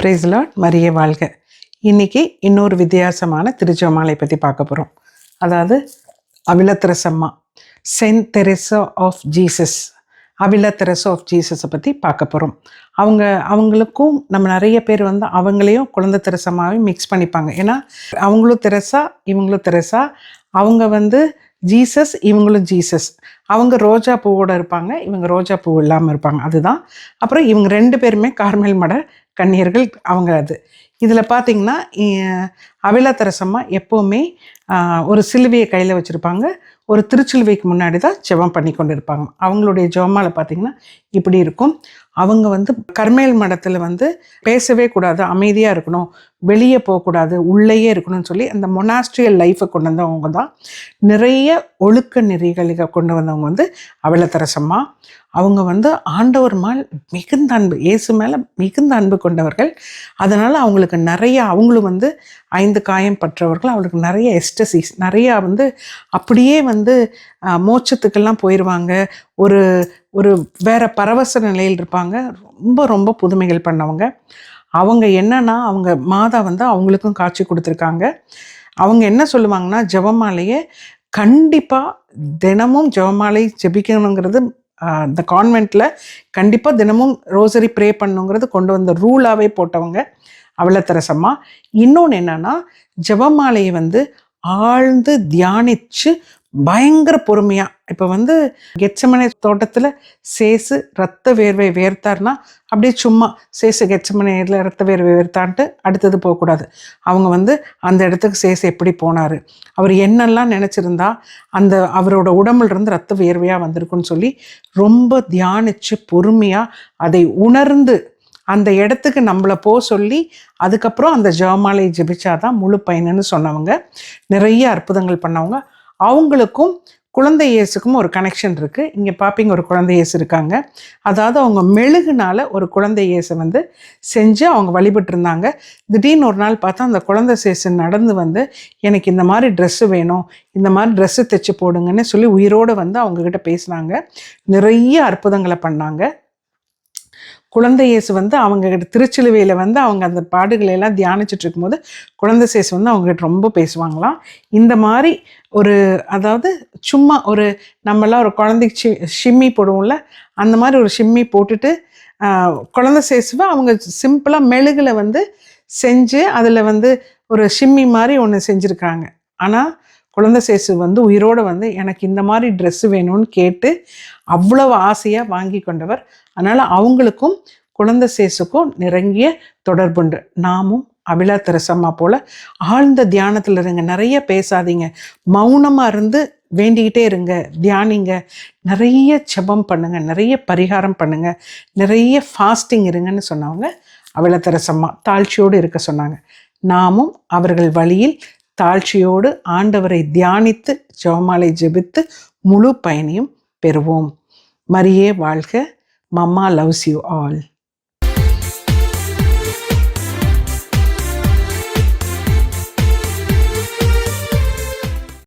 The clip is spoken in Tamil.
பிரைஸ்லாட் மரிய வாழ்க. இன்றைக்கி இன்னொரு வித்தியாசமான திருஜோமாலை பற்றி பார்க்க போகிறோம் அதாவது அவிலத்திரசம்மா saint Teresa of Jesus Avila Teresa of ஜீசஸை பற்றி பார்க்க போகிறோம் அவங்க அவங்களுக்கும் நம்ம நிறைய பேர் வந்து அவங்களையும் குழந்தை தெரசமாவே மிக்ஸ் பண்ணிப்பாங்க. ஏன்னா அவங்களும் தெரசா இவங்களும் தெரசா அவங்க வந்து ஜீசஸ் இவங்களும் ஜீசஸ் அவங்க ரோஜா பூவோட இருப்பாங்க இவங்க ரோஜா பூ இல்லாமல் இருப்பாங்க. அதுதான். அப்புறம் இவங்க ரெண்டு பேருமே கார்மேல் மட கன்னியர்கள் அவங்க அது. இதில் பார்த்தீங்கன்னா அவிலாதரசம்மா எப்போவுமே ஒரு சிலுவையை கையில் வச்சுருப்பாங்க. ஒரு திருச்சிலுவைக்கு முன்னாடி தான் ஜெபம் பண்ணி கொண்டு இருப்பாங்க அவங்களுடைய ஜெபமால பார்த்தீங்கன்னா இப்படி இருக்கும். அவங்க வந்து கர்மேல் மடத்தில் வந்து பேசவே கூடாது அமைதியாக இருக்கணும் வெளியே போகக்கூடாது உள்ளேயே இருக்கணும்னு சொல்லி அந்த மொனாஸ்ட்ரியல் லைஃப்பை கொண்டு வந்தவங்க தான். நிறைய ஒழுக்க நெறிகளை கொண்டு வந்தவங்க வந்து அவளத்தரசம்மா அவங்க வந்து ஆண்டவர் மேல் மிகுந்த அன்பு இயேசு மேலே மிகுந்த அன்பு கொண்டவர்கள். அதனால் அவங்களுக்கு நிறைய அவங்களும் வந்து ஐந்து காயம் பற்றவர்கள். அவங்களுக்கு நிறைய எஸ்டசிஸ் நிறையா வந்து அப்படியே வந்து வந்து மோட்சத்துக்கெல்லாம் போயிடுவாங்க ஒரு ஒரு வேற பரவச நிலையில் இருப்பாங்க. ரொம்ப ரொம்ப புதுமைகள் பண்ணவங்க. அவங்க என்னன்னா அவங்க மாதா வந்து அவங்களுக்கும் காட்சி கொடுத்துருக்காங்க. அவங்க என்ன சொல்லுவாங்கன்னா ஜெபமாலையே கண்டிப்பாக தினமும் ஜெபமாலை ஜெபிக்கணுங்கிறது இந்த கான்வெண்ட்டில் கண்டிப்பாக தினமும் ரோசரி ப்ரே பண்ணுங்கிறது கொண்டு வந்த ரூலாகவே போட்டவங்க அவலத்தரசம்மா. இன்னொன்று என்னன்னா ஜபமாலையை வந்து ஆழ்ந்து தியானிச்சு பயங்கர பொறுமையாக இப்போ வந்து கெச்சமனை தோட்டத்தில் சேசு ரத்த வேர்வை வேர்த்தார்னா அப்படியே சும்மா சேசு கெச்சமனையில் ரத்த வேர்வை வேர்த்தான்ட்டு அடுத்தது போகக்கூடாது. அவங்க வந்து அந்த இடத்துக்கு சேசு எப்படி போனார்? அவர் என்னெல்லாம் நினச்சிருந்தா அந்த அவரோட உடம்புலேருந்து ரத்த வேர்வையாக வந்திருக்குன்னு சொல்லி ரொம்ப தியானித்து பொறுமையாக அதை உணர்ந்து அந்த இடத்துக்கு நம்மளை போ சொல்லி அதுக்கப்புறம் அந்த ஜெபமாலை ஜெபிச்சாதான் முழு பயனுன்னு சொன்னவங்க. நிறைய அற்புதங்கள் பண்ணவங்க. அவங்களுக்கும் குழந்தை இயேசுக்கும் ஒரு கனெக்ஷன் இருக்குது இங்கே பாப்பிங்க ஒரு குழந்தை இயேசு இருக்காங்க. அதாவது அவங்க மெழுகுனால ஒரு குழந்தை இயேசு வந்து செஞ்சு அவங்க வழிபட்டு இருந்தாங்க திடீர்னு ஒரு நாள் பார்த்தா அந்த குழந்தை சேசு நடந்து வந்து எனக்கு இந்த மாதிரி ட்ரெஸ்ஸு வேணும். இந்த மாதிரி ட்ரெஸ்ஸு தைச்சு போடுங்கன்னு சொல்லி உயிரோடு வந்து அவங்கக்கிட்ட பேசினாங்க. நிறைய அற்புதங்களை பண்ணாங்க. குழந்தை இயேசு வந்து அவங்க திருச்சிலுவையில் வந்து அவங்க அந்த பாடுகளை எல்லாம் தியானிச்சுட்டு இருக்கும்போது குழந்தை சேசு வந்து அவங்ககிட்ட ரொம்ப பேசுவாங்களாம். இந்த மாதிரி ஒரு அதாவது சும்மா ஒரு நம்மளாம் ஒரு குழந்தைக்கு சி ஷிம்மி போடுவோம்ல அந்த மாதிரி ஒரு ஷிம்மி போட்டுட்டு குழந்தை சேசுவை அவங்க சிம்பிளாக மெழுகில் வந்து செஞ்சு அதில் வந்து ஒரு ஷிம்மி மாதிரி ஒன்று செஞ்சுருக்காங்க ஆனால் குழந்தை சேசு வந்து உயிரோடு வந்து எனக்கு இந்த மாதிரி ட்ரெஸ்ஸு வேணும்னு கேட்டு அவ்வளவு ஆசையாக வாங்கி கொண்டவர். அதனால் அவங்களுக்கும் குழந்தை சேசுக்கும் நெருங்கிய தொடர்புண்டு நாமும் அபிலா தெரசம்மா போல் ஆழ்ந்த தியானத்தில் இருங்க. நிறைய பேசாதீங்க. மௌனமாக இருந்து வேண்டிக்கிட்டே இருங்க. தியானிங்க. நிறைய செபம் பண்ணுங்க. நிறைய பரிகாரம் பண்ணுங்க. நிறைய ஃபாஸ்டிங் இருங்கன்னு சொன்னவங்க அபிலா தெரசம்மா தாழ்ச்சியோடு இருக்க சொன்னாங்க. நாமும் அவர்கள் வழியில் தாழ்ச்சியோடு ஆண்டவரை தியானித்து ஜெபமாலை ஜெபித்து முழு பயனையும் பெறுவோம். மரியே வாழ்க மம்மா லவ்ஸ் யூ ஆல்.